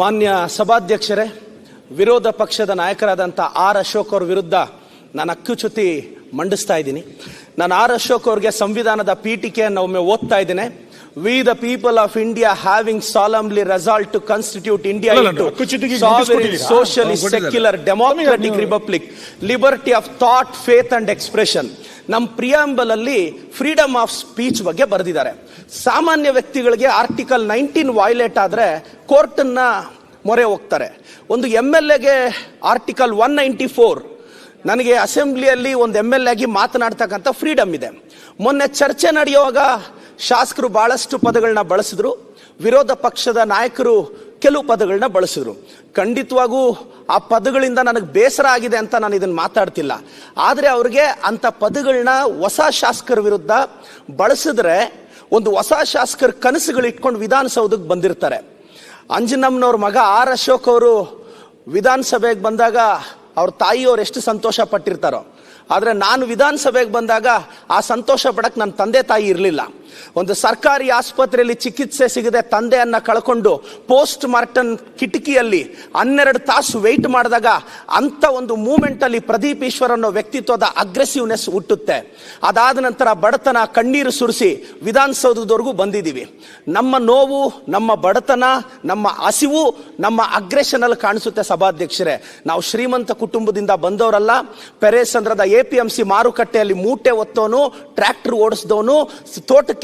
ಮಾನ್ಯ ಸಭಾಧ್ಯಕ್ಷರೇ ವಿರೋಧ ಪಕ್ಷದ ನಾಯಕರಾದಂಥ ಆರ್ ಅಶೋಕ್ ಅವ್ರ ವಿರುದ್ಧ ನಾನು ಅಕ್ಕುಚ್ಯುತಿ ಮಂಡಿಸ್ತಾ ಇದ್ದೀನಿ. ನಾನು ಆರ್ ಅಶೋಕ್ ಅವ್ರಿಗೆ ಸಂವಿಧಾನದ ಪೀಠಿಕೆಯನ್ನು ಒಮ್ಮೆ ಓದ್ತಾ ಇದ್ದೇನೆ. We the people of India having solemnly resolved to constitute India socialist secular democratic republic liberty of thought faith and expression ನಮ್ಮ ಪ್ರಿಯಾಂಬಲ್ ಅಲ್ಲಿ ಫ್ರೀಡಮ್ ಆಫ್ ಸ್ಪೀಚ್ ಬಗ್ಗೆ ಬರೆದಿದ್ದಾರೆ. ಸಾಮಾನ್ಯ ವ್ಯಕ್ತಿಗಳಿಗೆ ಆರ್ಟಿಕಲ್ ನೈನ್ಟೀನ್ ವೈಲೇಟ್ ಆದ್ರೆ ಕೋರ್ಟನ್ನ ಮೊರೆ ಹೋಗ್ತಾರೆ. ಒಂದು ಎಂ ಎಲ್ ಎಗೆ ಆರ್ಟಿಕಲ್ ಒನ್ ನೈಂಟಿ ಫೋರ್ ನನಗೆ ಅಸೆಂಬ್ಲಿಯಲ್ಲಿ ಒಂದು ಎಂ ಎಲ್ ಆಗಿ ಮಾತನಾಡ್ತಕ್ಕಂಥ ಫ್ರೀಡಮ್ ಇದೆ. ಮೊನ್ನೆ ಚರ್ಚೆ ನಡೆಯುವಾಗ ಶಾಸಕರು ಬಹಳಷ್ಟು ಪದಗಳನ್ನ ಬಳಸಿದ್ರು. ವಿರೋಧ ಪಕ್ಷದ ನಾಯಕರು ಕೆಲವು ಪದಗಳನ್ನ ಬಳಸಿದ್ರು. ಖಂಡಿತವಾಗೂ ಆ ಪದಗಳಿಂದ ನನಗೆ ಬೇಸರ ಆಗಿದೆ ಅಂತ ನಾನು ಇದನ್ನು ಮಾತಾಡ್ತಿಲ್ಲ. ಆದರೆ ಅವ್ರಿಗೆ ಅಂಥ ಪದಗಳನ್ನ ಹೊಸ ಶಾಸಕರ ವಿರುದ್ಧ ಬಳಸಿದ್ರೆ ಒಂದು ಹೊಸ ಶಾಸಕರ ಕನಸುಗಳು ಇಟ್ಕೊಂಡು ವಿಧಾನಸೌಧಕ್ಕೆ ಬಂದಿರ್ತಾರೆ. ಅಂಜನಮ್ಮನವ್ರ ಮಗ ಆರ್ ಅಶೋಕ್ ಅವರು ವಿಧಾನಸಭೆಗೆ ಬಂದಾಗ ಅವ್ರ ತಾಯಿಯವ್ರು ಎಷ್ಟು ಸಂತೋಷ ಪಟ್ಟಿರ್ತಾರೋ. ಆದರೆ ನಾನು ವಿಧಾನಸಭೆಗೆ ಬಂದಾಗ ಆ ಸಂತೋಷ ಪಡಕ್ಕೆ ನನ್ನ ತಂದೆ ತಾಯಿ ಇರಲಿಲ್ಲ. ಒಂದು ಸರ್ಕಾರಿ ಆಸ್ಪತ್ರೆಯಲ್ಲಿ ಚಿಕಿತ್ಸೆ ಸಿಗದೆ ತಂದೆಯನ್ನು ಕಳ್ಕೊಂಡು ಪೋಸ್ಟ್ ಮಾರ್ಟಮ್ ಕಿಟಕಿಯಲ್ಲಿ ಹನ್ನೆರಡು ತಾಸು ವೆಯ್ಟ್ ಮಾಡಿದಾಗ ಅಂತ ಒಂದು ಮೂಮೆಂಟ್ ಅಲ್ಲಿ ಪ್ರದೀಪ್ ಈಶ್ವರ್ ಅನ್ನೋ ವ್ಯಕ್ತಿತ್ವದ ಅಗ್ರೆಸಿವ್ನೆಸ್ ಹುಟ್ಟುತ್ತೆ. ಅದಾದ ನಂತರ ಬಡತನ ಕಣ್ಣೀರು ಸುರಿಸಿ ವಿಧಾನಸೌಧದವರೆಗೂ ಬಂದಿದ್ದೀವಿ. ನಮ್ಮ ನೋವು, ನಮ್ಮ ಬಡತನ, ನಮ್ಮ ಹಸಿವು, ನಮ್ಮ ಅಗ್ರೆಷನ್ ಅಲ್ಲಿ ಕಾಣಿಸುತ್ತೆ ಸಭಾಧ್ಯಕ್ಷರೇ. ನಾವು ಶ್ರೀಮಂತ ಕುಟುಂಬದಿಂದ ಬಂದವರಲ್ಲ. ಪೆರೇಸಂದ್ರದ ಎ ಪಿ ಎಂ ಸಿ ಮಾರುಕಟ್ಟೆಯಲ್ಲಿ ಮೂಟೆ ಒತ್ತೋನು ಟ್ರ್ಯಾಕ್ಟರ್ ಓಡಿಸಿದವನು, ತೋಟಕ್ಕೆ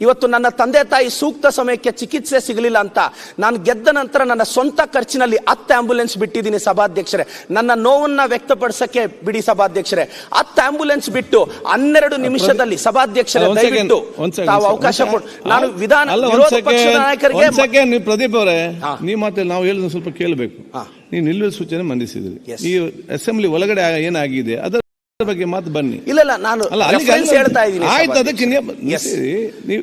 ಇವತ್ತು ನನ್ನ ತಂದೆ ತಾಯಿ ಸೂಕ್ತ ಸಮಯಕ್ಕೆ ಚಿಕಿತ್ಸೆ ಸಿಗಲಿಲ್ಲ ಅಂತ ನಾನು ಗೆದ್ದ ನಂತರ ನನ್ನ ಸ್ವಂತ ಖರ್ಚಿನಲ್ಲಿ ಹತ್ತು ಆಂಬ್ಯುಲೆನ್ಸ್ ಬಿಟ್ಟಿದ್ದೀನಿ ಸಭಾಧ್ಯಕ್ಷರೇ. ನನ್ನ ನೋವನ್ನ ವ್ಯಕ್ತಪಡಿಸಕ್ಕೆ ಬಿಡಿ ಸಭಾಧ್ಯಕ್ಷರೇ. ಹತ್ತು ಆಂಬುಲೆನ್ಸ್ ಬಿಟ್ಟು ಹನ್ನೆರಡು ನಿಮಿಷದಲ್ಲಿ ಸಭಾಧ್ಯಕ್ಷರೇ ದಯವಿಟ್ಟು ತಾವು ಅವಕಾಶ ಕೊಟ್ಟು ನಾನು ವಿಧಾನ ವಿರೋಧ ಪಕ್ಷದ ನಾಯಕರಿಗೆ ಪ್ರದೀಪ್ ಅವರೇ ನೀ ನೀವು ಮಾತ್ರ ನಾವು ಹೇಳಿದ ಸ್ವಲ್ಪ ಕೇಳಬೇಕು. ನೀವು ನಿಲ್ಲುವ ಸೂಚನೆ ಮಂಡಿಸಿದ್ರಿ. ಈ ಅಸೆಂಬ್ಲಿ ಒಳಗಡೆ ಏನಾಗಿದೆ? ಅದರ ಬಗ್ಗೆ ಮಾತು ಬನ್ನಿ. ಇಲ್ಲ ಇಲ್ಲ ನಾನು ಹೇಳ್ತಾ ಇದ್ದೀನಿ ಆಯ್ತು ಅದಕ್ಕೆ ನೀವು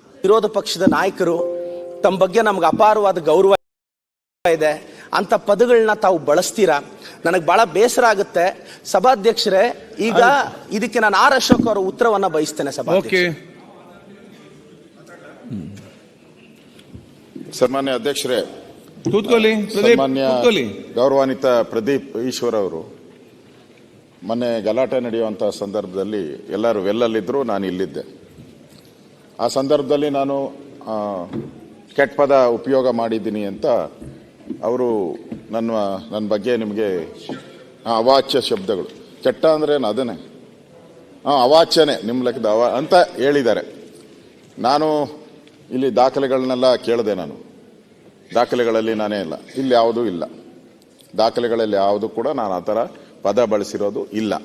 ವಿರೋಧ ಪಕ್ಷದ ನಾಯಕರು ತಮ್ಮ ಬಗ್ಗೆ ನಮ್ಗೆ ಅಪಾರವಾದ ಗೌರವ ಇದೆ. ಅಂತ ಪದಗಳನ್ನ ತಾವು ಬಳಸ್ತೀರಾ? ನನಗೆ ಬಹಳ ಬೇಸರ ಆಗುತ್ತೆ. ಸಭಾಧ್ಯಕ್ಷರೇ ಈಗ ಇದಕ್ಕೆ ನಾನು ಆರ್ ಅಶೋಕ್ ಅವರ ಉತ್ತರವನ್ನ ಬಯಸ್ತೇನೆ ಸಭಾ ಸನ್ಮಾನ್ಯ ಅಧ್ಯಕ್ಷರೇ ಕೂತ್ಕೊಳ್ಳಿ ಪ್ರದೀಪ್ ಸನ್ಮಾನ್ಯ ಗೌರವಾನ್ವಿತ ಪ್ರದೀಪ್ ಈಶ್ವರ್ ಅವರು ಮೊನ್ನೆ ಗಲಾಟೆ ನಡೆಯುವಂತಹ ಸಂದರ್ಭದಲ್ಲಿ ಎಲ್ಲರೂ ವೆಲ್ಲಲ್ಲಿದ್ದರೂ ನಾನು ಇಲ್ಲಿದ್ದೆ. ಆ ಸಂದರ್ಭದಲ್ಲಿ ನಾನು ಕೆಟ್ಟ ಪದ ಉಪಯೋಗ ಮಾಡಿದ್ದೀನಿ ಅಂತ ಅವರು ನನ್ನ ನನ್ನ ಬಗ್ಗೆ ನಿಮಗೆ ಅವಾಚ್ಯ ಶಬ್ದಗಳು. ಕೆಟ್ಟ ಅಂದ್ರೆ ಏನು? ಅದನ್ನೇ. ಹಾಂ ಅವಾಚ್ಯನೇ ನಿಮ್ಮ ಲೆಕ್ಕದ ಅವ ಅಂತ ಹೇಳಿದ್ದಾರೆ. ನಾನು ಇಲ್ಲಿ ದಾಖಲೆಗಳನ್ನೆಲ್ಲ ಕೇಳಿದೆ ನಾನು. ದಾಖಲೆಗಳಲ್ಲಿ ನಾನೇ ಇಲ್ಲ. ಇಲ್ಲಿ ಯಾವುದೂ ಇಲ್ಲ. ದಾಖಲೆಗಳಲ್ಲಿ ಯಾವುದು ಕೂಡ ನಾನು ಆ ಥರ ಪದ ಬಳಸಿರೋದು ಇಲ್ಲ.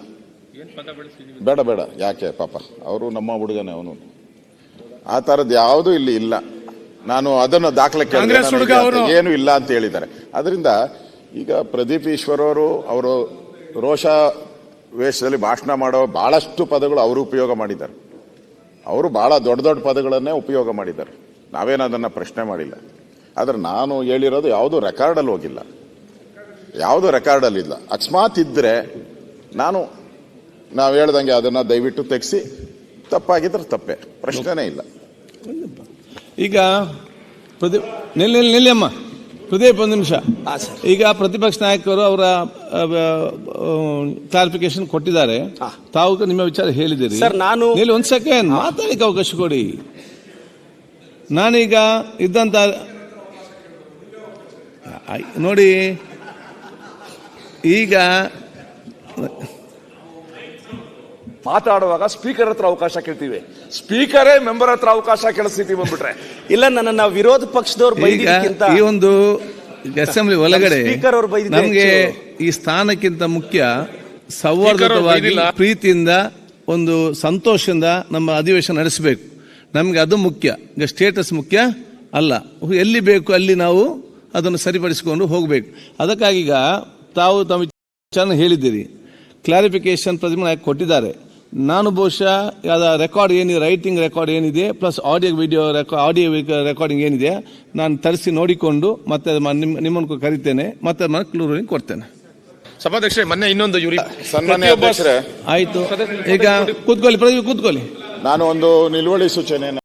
ಬೇಡ ಬೇಡ. ಯಾಕೆ ಪಾಪ? ಅವರು ನಮ್ಮ ಹುಡುಗನೇ ಅವನು. ಆ ಥರದ್ದು ಯಾವುದೂ ಇಲ್ಲಿ ಇಲ್ಲ. ನಾನು ಅದನ್ನು ದಾಖಲೆ. ಏನು ಇಲ್ಲ ಅಂತ ಹೇಳಿದ್ದಾರೆ. ಅದರಿಂದ ಈಗ ಪ್ರದೀಪ್ ಈಶ್ವರ್ ಅವರು ಅವರು ರೋಷ ವೇಷದಲ್ಲಿ ಭಾಷಣ ಮಾಡೋ ಬಹಳಷ್ಟು ಪದಗಳು ಅವರು ಉಪಯೋಗ ಮಾಡಿದ್ದಾರೆ. ಅವರು ಬಹಳ ದೊಡ್ಡ ದೊಡ್ಡ ಪದಗಳನ್ನೇ ಉಪಯೋಗ ಮಾಡಿದ್ದಾರೆ. ನಾವೇನು ಅದನ್ನು ಪ್ರಶ್ನೆ ಮಾಡಿಲ್ಲ. ಆದರೆ ನಾನು ಹೇಳಿರೋದು ಯಾವುದು ರೆಕಾರ್ಡಲ್ಲಿ ಹೋಗಿಲ್ಲ. ಯಾವುದು ರೆಕಾರ್ಡಲ್ಲಿ ಇಲ್ಲ. ಅಕಸ್ಮಾತ್ ಇದ್ದರೆ ನಾನು ನಾವು ಹೇಳ್ದಂಗೆ ಅದನ್ನು ದಯವಿಟ್ಟು ತೆಗೆಸಿ ತಪ್ಪಾಗಿದ್ರೆ ತಪ್ಪೇ. ಪ್ರಶ್ನೆನೇ ಇಲ್ಲ. ಈಗ ಪ್ರತಿ ನಿಲ್ಲಿ ನಿಲ್ಲಿ ಅಮ್ಮ ಪ್ರದೀಪ್ ಒಂದು ನಿಮಿಷ. ಈಗ ಪ್ರತಿಪಕ್ಷ ನಾಯಕರು ಅವರ ಕ್ಲಾರಿಫಿಕೇಶನ್ ಕೊಟ್ಟಿದ್ದಾರೆ. ತಾವು ನಿಮ್ಮ ವಿಚಾರ ಹೇಳಿದ್ದೀರಿ. ಸರ್, ನಾನು- ನಿಲ್ಲಿ ಒಂದು ಸೆಕೆಂಡ್ ಮಾತಾಡಲಿಕ್ಕೆ ಅವಕಾಶ ಕೊಡಿ. ನಾನೀಗ ಇದ್ದಂತ ನೋಡಿ. ಈಗ ಮಾತಾಡುವಾಗ ಸ್ಪೀಕರ್ ಹತ್ರ ಅವಕಾಶ ಕೇಳ್ತೀವಿ. ಸ್ಪೀಕರೇ ಮೆಂಬರ್ ಹತ್ರ ಅವಕಾಶ ಕೇಳಿಸ್ತೀವಿ ಬಂದ್ಬಿಟ್ರೆ. ಇಲ್ಲ ನನ್ನ ವಿರೋಧ ಪಕ್ಷದವ್ರು ಬೈದಿದ್ದಕ್ಕಿಂತ ಈ ಒಂದು ಅಸೆಂಬ್ಲಿ ಒಳಗಡೆ ಸ್ಪೀಕರ್ ಅವ್ರು ಬೈದಿದ್ದ ನಮಗೆ ಈ ಸ್ಥಾನಕ್ಕಿಂತ ಮುಖ್ಯ ಸೌಹಾರ್ದವಾಗಿ ಪ್ರೀತಿಯಿಂದ ಒಂದು ಸಂತೋಷದಿಂದ ನಮ್ಮ ಅಧಿವೇಶನ ನಡೆಸಬೇಕು. ನಮಗೆ ಅದು ಮುಖ್ಯ. ಈಗ ಸ್ಟೇಟಸ್ ಮುಖ್ಯ ಅಲ್ಲ. ಎಲ್ಲಿ ಬೇಕು ಅಲ್ಲಿ ನಾವು ಅದನ್ನು ಸರಿಪಡಿಸಿಕೊಂಡು ಹೋಗಬೇಕು. ಅದಕ್ಕಾಗಿ ಈಗ ತಾವು ತಮ್ಮ ಚೆನ್ನಾಗಿ ಹೇಳಿದ್ದೀರಿ. ಕ್ಲಾರಿಫಿಕೇಶನ್ ಪ್ರತಿಮೆ ಕೊಟ್ಟಿದ್ದಾರೆ. ನಾನು ಬಹುಶಃ ಅದ ರೆಕಾರ್ಡ್ ಏನಿದೆ ರೈಟಿಂಗ್ ರೆಕಾರ್ಡ್ ಏನಿದೆ plus audio video audio recording ಏನಿದೆ ನಾನು ತರಿಸಿ ನೋಡಿಕೊಂಡು ಮತ್ತೆ ನಿಮ್ಮ ನಿಮ್ಮನ್ನು ಕರಿತೇನೆ ಮತ್ತೆ ಅದನ್ನ ಕ್ಲೂರಿಂಗ್ ಕೊಡ್ತೇನೆ. ಸಭಾಧ್ಯಕ್ಷರೇ ಮೊನ್ನೆ ಇನ್ನೊಂದು ಇವ್ರಿ ಸನ್ಮಾನ್ಯ ಅಧ್ಯಕ್ಷರೇ. ಆಯ್ತು. ಈಗ ಕೂತ್ಕೊಳ್ಳಿ ಪ್ರದೀಪ್ ಕೂತ್ಕೊಳ್ಳಿ. ನಾನು ಒಂದು ನಿಲುವಳಿ ಸೂಚನೆ